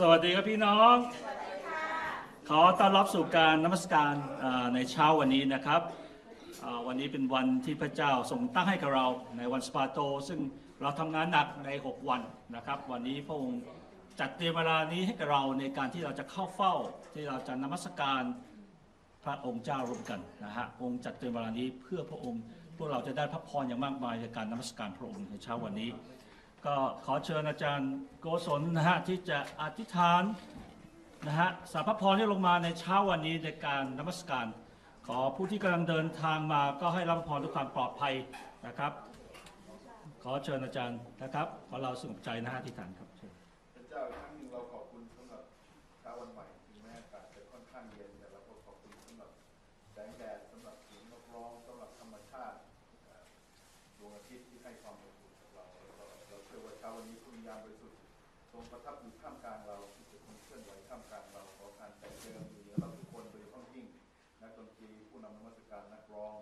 สวัสดีครับพี่น้อง ขอต้อนรับสู่การนมัสการในเช้าวันนี้นะครับ วันนี้เป็นวันที่พระเจ้าทรงตั้งให้กับเราในวันสปาโต ซึ่งเราทำงานหนักใน 6 วันนะครับ วันนี้พระองค์จัดเตรียมเวลานี้ให้กับเราในการที่เราจะเข้าเฝ้า ที่เราจะนมัสการพระองค์เจ้าร่วมกันนะฮะองค์จัดเตรียมเวลานี้เพื่อพระองค์พวกเราจะได้พระพรอย่างมากมายในการนมัสการพระองค์ในเช้าวันนี้ ก็ขอเชิญอาจารย์โกศลนะฮะที่จะอธิษฐานนะฮะสาพพรที่ลงมาในเช้าวันนี้ในการนมัสการ ขอผู้ที่กำลังเดินทางมาก็ให้รับพรด้วยความปลอดภัยนะครับ ขอเชิญอาจารย์นะครับขอเราสงบใจนะฮะอธิษฐานครับเชิญพระเจ้าอีกครั้งหนึ่งเราขอบคุณสำหรับเช้าวันใหม่ถึงแม้อากาศจะค่อนข้างเย็นแต่เราก็ขอบคุณสำหรับแสงแดดสำหรับเสียงนกร้องสำหรับธรรมชาติดวงอาทิตย์ที่ให้ความ รงประทับอยู่ท่ามกลางเราที่จะทรงเคลื่อนไหวท่ามกลางเราขอการแต่งเติมอยู่เหนือเราทุกคนโดยเฉพาะยิ่งนักดนตรีผู้นำนมัสการนักร้อง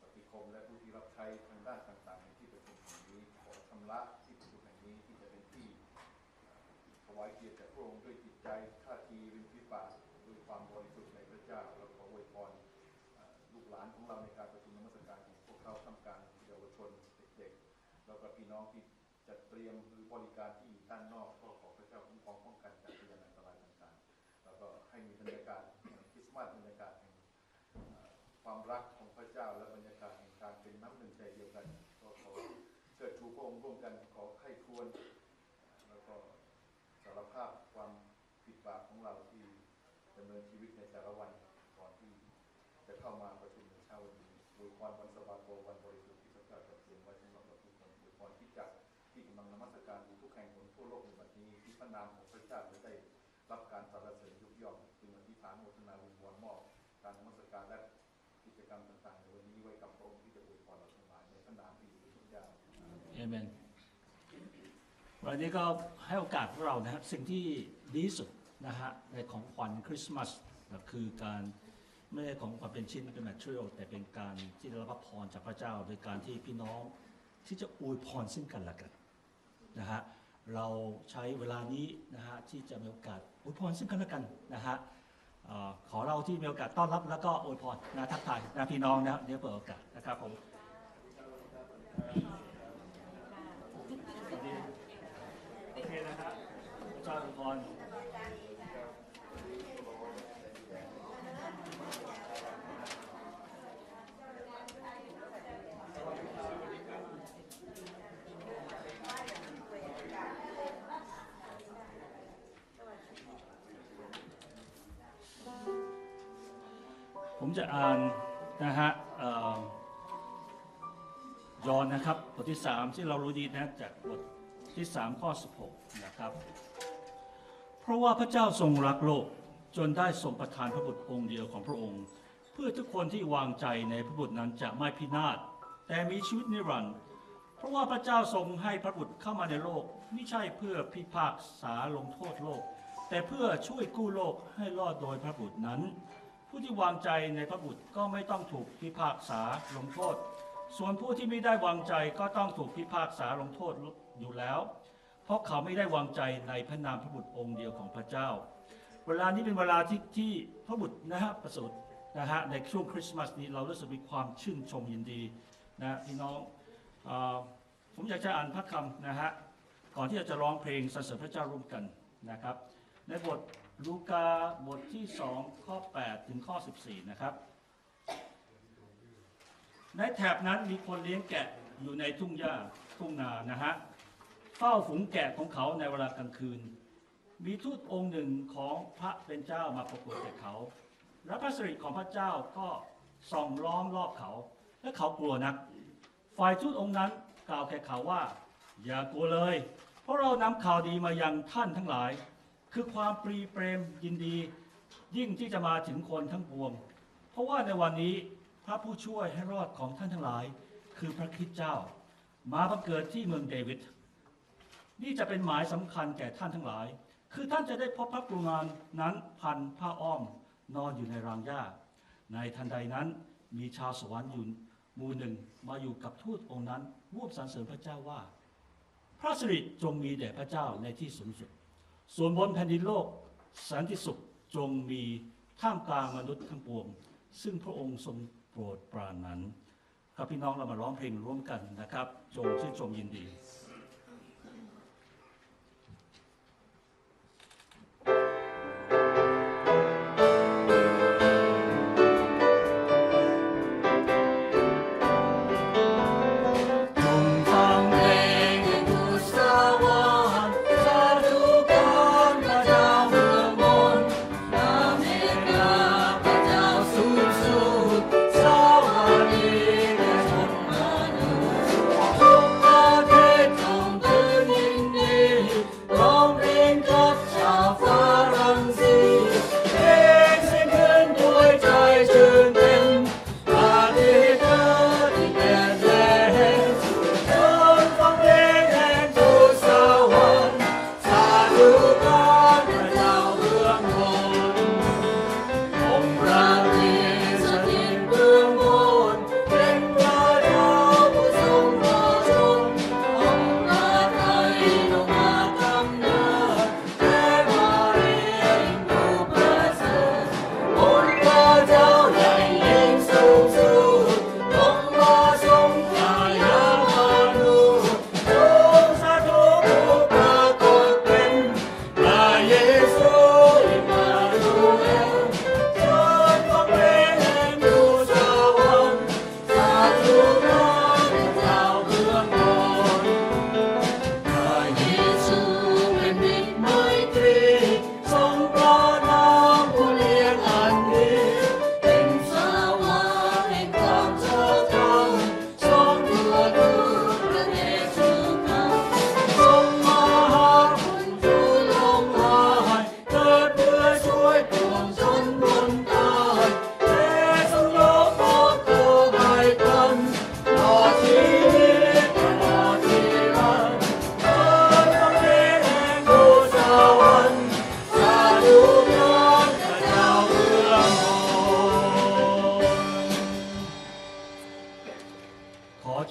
ปฏิคมและผู้ที่รับใช้ทางด้านต่างๆในที่ประชุมแห่งนี้ขอชำระที่ประชุมแห่งนี้ที่จะเป็นที่ถวายเกียรติแด่พระองค์ด้วยจิตใจท่าทีริมฝีปากด้วยความบริสุทธิ์ในพระเจ้าแล้วขออวยพรเอ่อลูกหลานของเราในการประชุมนมัสการของพวกเขาทำการเยาวชนเด็กๆแล้วก็พี่น้องที่จัดเตรียม ความรักของพระเจ้าและบรรยากาศแห่งการเป็นน้ำหนึ่งใจเดียวกัน ก็ขอเชิดชูพระองค์ร่วมกันขอให้ควร แล้วก็สารภาพความผิดบาปของเราที่ดำเนินชีวิตในแต่ละวันก่อนที่จะเข้ามาประชุมในเช้าวันนี้อวยพรวันสบาโตวันบริสุทธิ์ที่พระเจ้าจัดเตรียมไว้สำหรับเราทุกคนอวยพรที่จักที่กำลังนมัสการทุกแห่งบนทั่วโลกในบัดนี้ที่พระนามของ เอเมนวันนี้ก็ให้โอกาสพวกเรานะครับ สิ่งที่ดีสุดนะฮะในของขวัญคริสต์มาสก็คือการไม่ใช่ของขวัญเป็นชิ้นเป็น material แต่เป็นการที่ได้รับพรจากพระเจ้า โดยการที่พี่น้องที่จะอวยพรซึ่งกันและกันนะฮะเราใช้เวลานี้นะฮะที่จะมีโอกาสอวยพรซึ่งกันและกันนะฮะขอเราที่มีโอกาสต้อนรับแล้วก็อวยพรนะทักทายนะพี่น้องนะเดี๋ยวเปิดโอกาสนะครับผม โอเคนะครับาทุกคนผมจะอ่านนะฮะเอ่อยอนนะครับ บทที่ 3 ที่เรารู้ดีนะจากบทที่ 3 ข้อ 16 นะครับ เพราะว่าพระเจ้าทรงรักโลกจนได้ทรงประทานพระบุตรองค์เดียวของพระองค์ เพื่อทุกคนที่วางใจในพระบุตรนั้นจะไม่พินาศแต่มีชีวิตนิรันดร์เพราะว่าพระเจ้าทรงให้พระบุตรเข้ามาในโลกไม่ใช่เพื่อพิพากษาลงโทษโลก แต่เพื่อช่วยกู้โลกให้รอดโดยพระบุตรนั้น ผู้ที่วางใจในพระบุตรก็ไม่ต้องถูกพิพากษาลงโทษ ส่วนผู้ที่ไม่ได้วางใจก็ต้องถูกพิพากษาลงโทษอยู่แล้ว ราะเขาไม่ได้วางใจในพระนามพระบุตรองค์เดียวของพระเจ้า เวลานี้เป็นเวลาที่ที่พระบุตรนะฮะประสูตินะฮะในช่วงคริสต์มาสนี้เรารู้สึกมีความชื่นชมยินดีนะพี่น้องอผมอยากจะอ่านพระคำนะฮะก่อนที่เราจะร้องเพลงสรรเสริญพระเจ้าร่วมกันนะครับ ในบทลูกาบทที่ 2 ข้อ 8 ถึงข้อ 14 นะครับ ในแถบนั้นมีคนเลี้ยงแกะอยู่ในทุ่งหญ้าทุ่งนานะฮะ เฝ้าฝูงแกะของเขาในเวลากลางคืน มีทูตองค์หนึ่งของพระเป็นเจ้ามาปรากฏแก่เขา และพระสิริของพระเจ้าก็ส่องล้อมรอบเขา และเขากลัวนัก ฝ่ายทูตองค์นั้นกล่าวแก่เขาว่า อย่ากลัวเลย เพราะเรานำข่าวดีมายังท่านทั้งหลาย คือความปรีเปรมยินดี ยิ่งที่จะมาถึงคนทั้งปวง เพราะว่าในวันนี้พระผู้ช่วยให้รอดของท่านทั้งหลาย คือพระคริสต์เจ้า มาบังเกิดที่เมืองเดวิด นี่จะเป็นหมายสำคัญแก่ท่านทั้งหลาย คือท่านจะได้พบพระกรุณานั้นพันผ้าอ้อมนอนอยู่ในรางหญ้า ในทันใดนั้นมีชาวสวรรค์อยู่มูหนึ่งมาอยู่กับทูตองค์นั้นรูปสรรเสริญพระเจ้าว่า พระสิริจงมีแด่พระเจ้าในที่สูงสุด ส่วนบนแผ่นดินโลกสันติสุขจงมีท่ามกลางมนุษย์ทั้งปวง ซึ่งพระองค์ทรงโปรดปรานนั้น ครับพี่น้องเรามาร้องเพลงร่วมกันนะครับ จงชื่นชมยินดี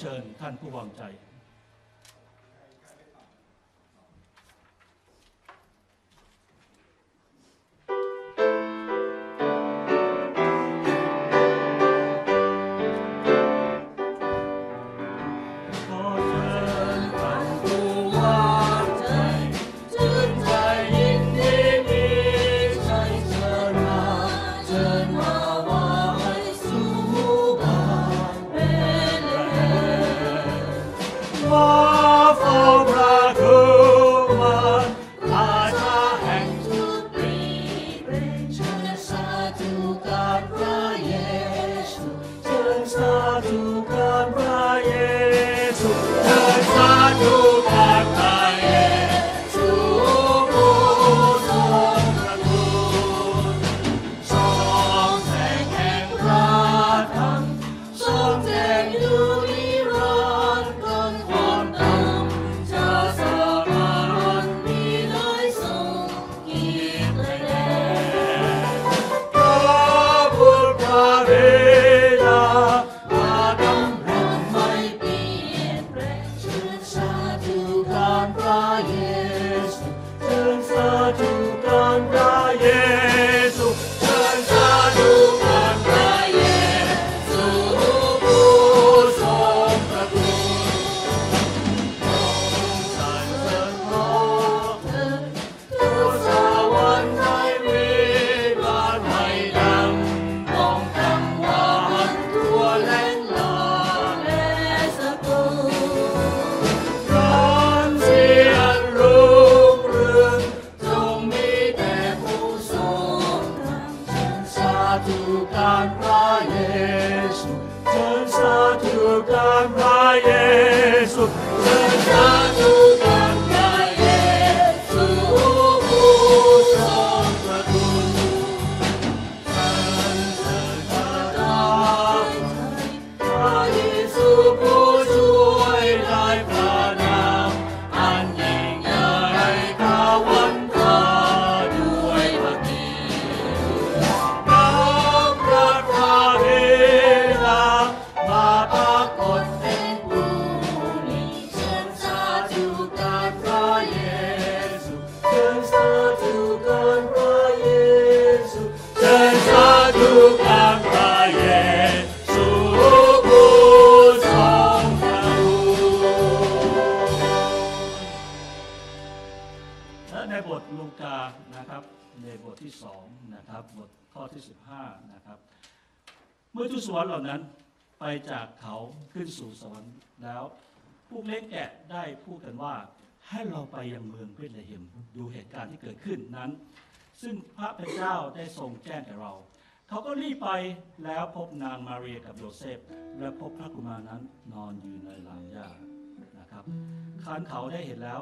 เชิญท่านผู้วางใจานั้นไปจากเขาขึ้นสู่สวรรค์แล้ว พวกเล็กแกะได้พูดกันว่าให้เราไปยังเมืองเบธเลเฮมดูเหตุการณ์ที่เกิดขึ้นนั้น ซึ่งพระเป็นเจ้าได้ทรงแจ้งแก่เรา เขาก็รีบไปแล้วพบนางมาเรียกับโยเซฟ และพบพระกุมารนั้นนอนอยู่ในลานหญ้านะครับคันเขาได้เห็นแล้ว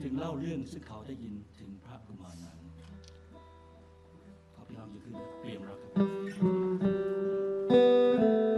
จึงเล่าเรื่องซึ่งเขาได้ยินถึงพระกุมารนั้นขอพี่น้องยืนขึ้นเตรียมรับครับ เ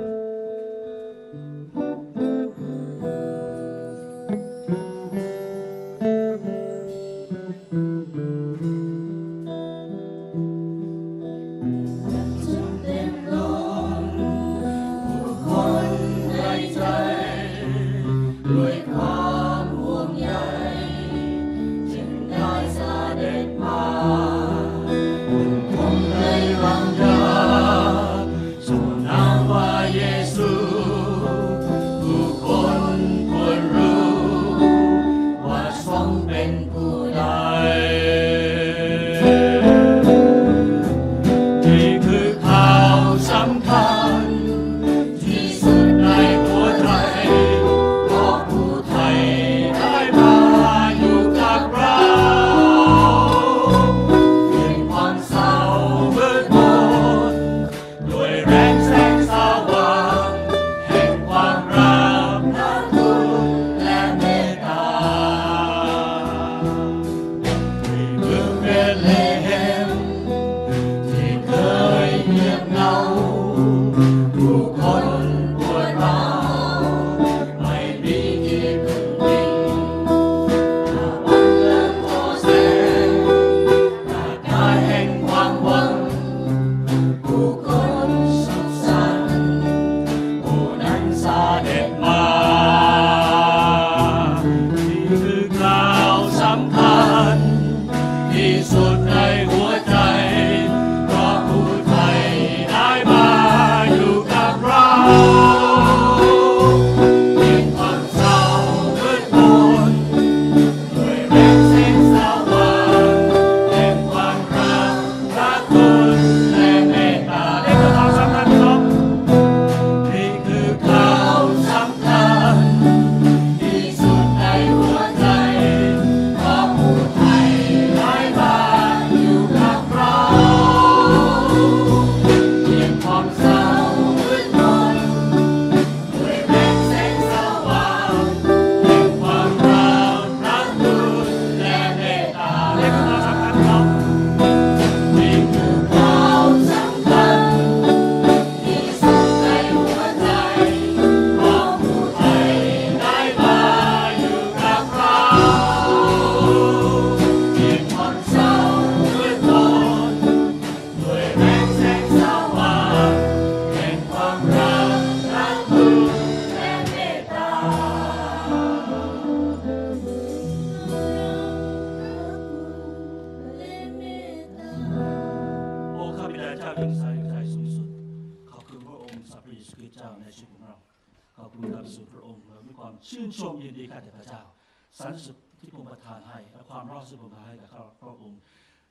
รรสุขที่พระองค์ประทานให้ และความรอดซึ่พระองค์ให้กับข้าพระองค์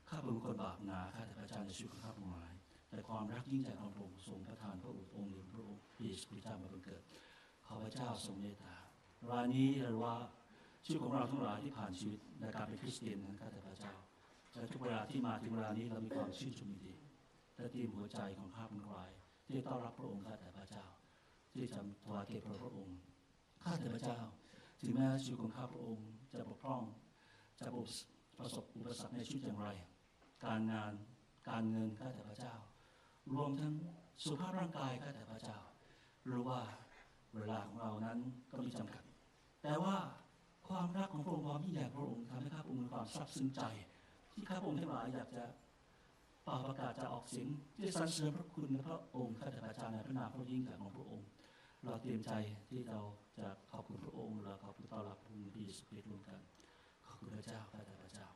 ข้าเป็นคนบาปหนาข้าแต่พระเจ้าในชีวิตของข้าพระองค์หลายแต่ความรักยิ่งใหญ่ของพระองค์ทรงประทานพระองค์องค์หนึ่งพระองค์พระเยซูคริสต์เจ้ามาบังเกิดขอพระเจ้าทรงเมตตารายนี้หรือว่าชีวิตของเราทั้งหลายที่ผ่านชีวิตในการเป็นคริสเตียนนั้นข้าแต่พระเจ้าและทุกเวลาที่มาถึงเวลานี้เรามีความชื่นชมยินดีและเตรียมหัวใจของข้าพระองรายที่ต้อนรับพระองค์ข้าแต่พระเจ้า ที่จะถวายเกียรติพระองค์ข้าแต่พระเจ้า ถึงแม้ชีวิตของข้าพระองค์จะบกพร่อง จะประสบอุปสรรคในชีวิตอย่างไร การงานการเงินข้าแต่พระเจ้า รวมทั้งสุขภาพร่างกายข้าแต่พระเจ้ารือว่าเวลาของเรานั้นก็มีจำกัด แต่ว่าความรักของพระองค์ความยิ่งใหญ่พระองค์ทำให้ข้าพระองค์มีความซาบซึ้งใจ ที่ข้าพระองค์ทั้งหลายอยากจะป่าประกาศจะออกเสียงที่สรรเสริญพระคุณในพระองค์ข้าแต่พระเจ้าในพระนามพระยิ่งใหญ่ของพระองค์ เราเตรียมใจที่เราจะขอบคุณพระองค์เราขอบคุณต้อนรับพระองค์ที่สุดพิร่วมกันขอบคุณพระเจ้าข้าแต่พระเจ้า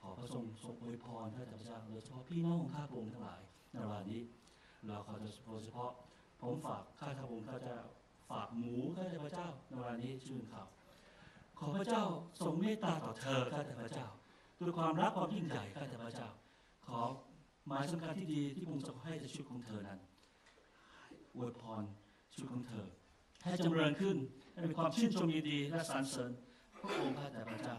ขอพระทรงทรงอวยพรข้าแต่พระเจ้าโดยเฉพาะพี่น้องข้าพระองค์ทั้งหลายในวันนี้ เราขอโดยเฉพาะผมฝากข้าพระองค์ข้าเจ้าฝากหมูข้าแต่พระเจ้าในวันนี้ชื่นขาขอพระเจ้าทรงเมตตาต่อเธอข้าแต่พระเจ้าด้วยความรักความยิ่งใหญ่ข้าแต่พระเจ้า ขอหมายสำคัญที่ดีที่พระองค์ทรให้ในชีวิตของเธอนั้นอวยพร ชีวิตของเธอ ให้จำเริญขึ้นให้มีความชื่นชมยินดีและสรรเสริญพระองค์ข้าแต่พระเจ้า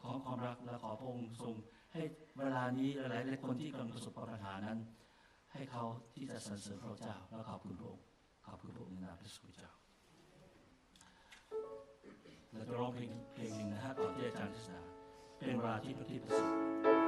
ขอความรักและขอพระองค์ทรง ให้เวลานี้หลายหลายคนที่กำลังประสบปัญหานั้น ให้เขาที่จะสรรเสริญพระเจ้าและขอบคุณพระองค์ขอบคุณพระองค์ในนามพระสุเจ้าเราจะร้องเพลงเพลงหนึ่งนะฮะก่อนที่อาจารย์จะสนาเป็นราที่พระที่ประสบ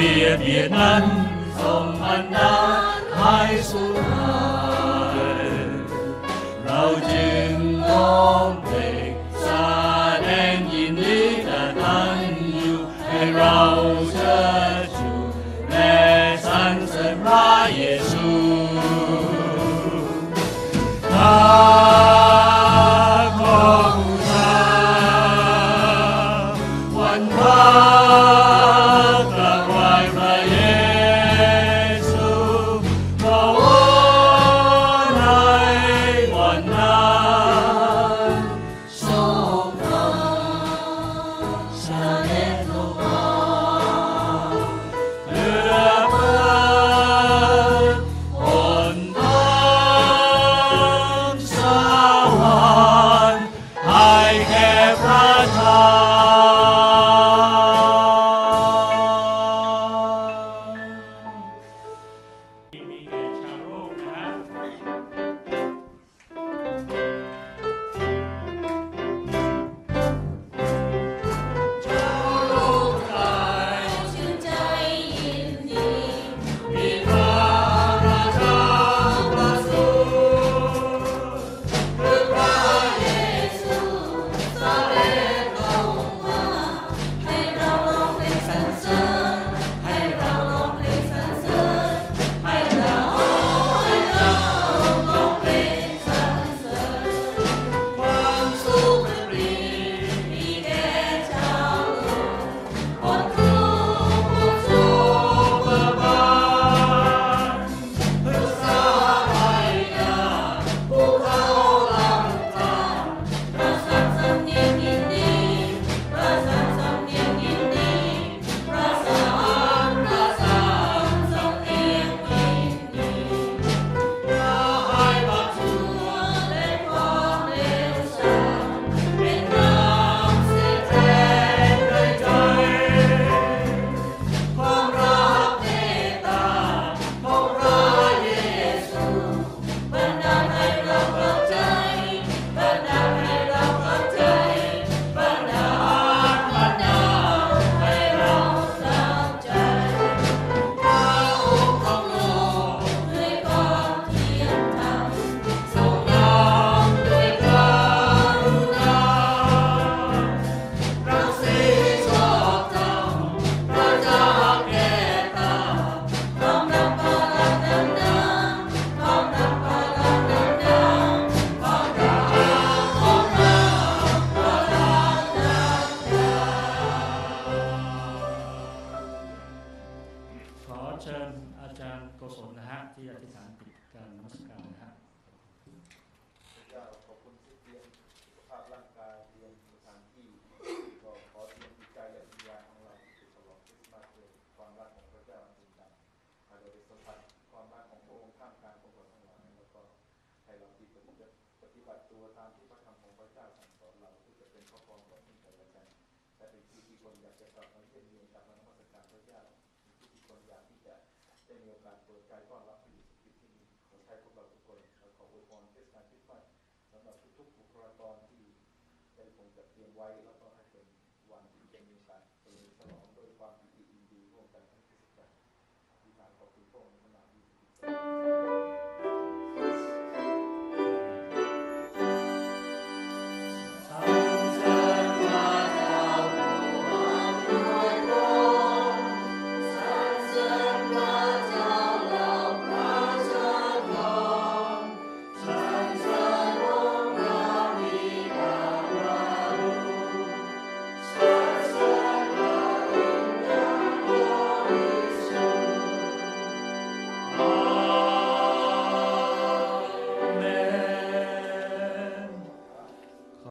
เบียดเบียดนั้นทรงอันดาให้สุขเราจึงต้อง shall नमस्कार รียมไว้แล้วก็ให้เป็นวันที่เป็นอการเป็นมฉลองโดยความดีนดีร่วมกันทั้งที่สุดที่มาขอบคุณพระองค์ขนาดนี้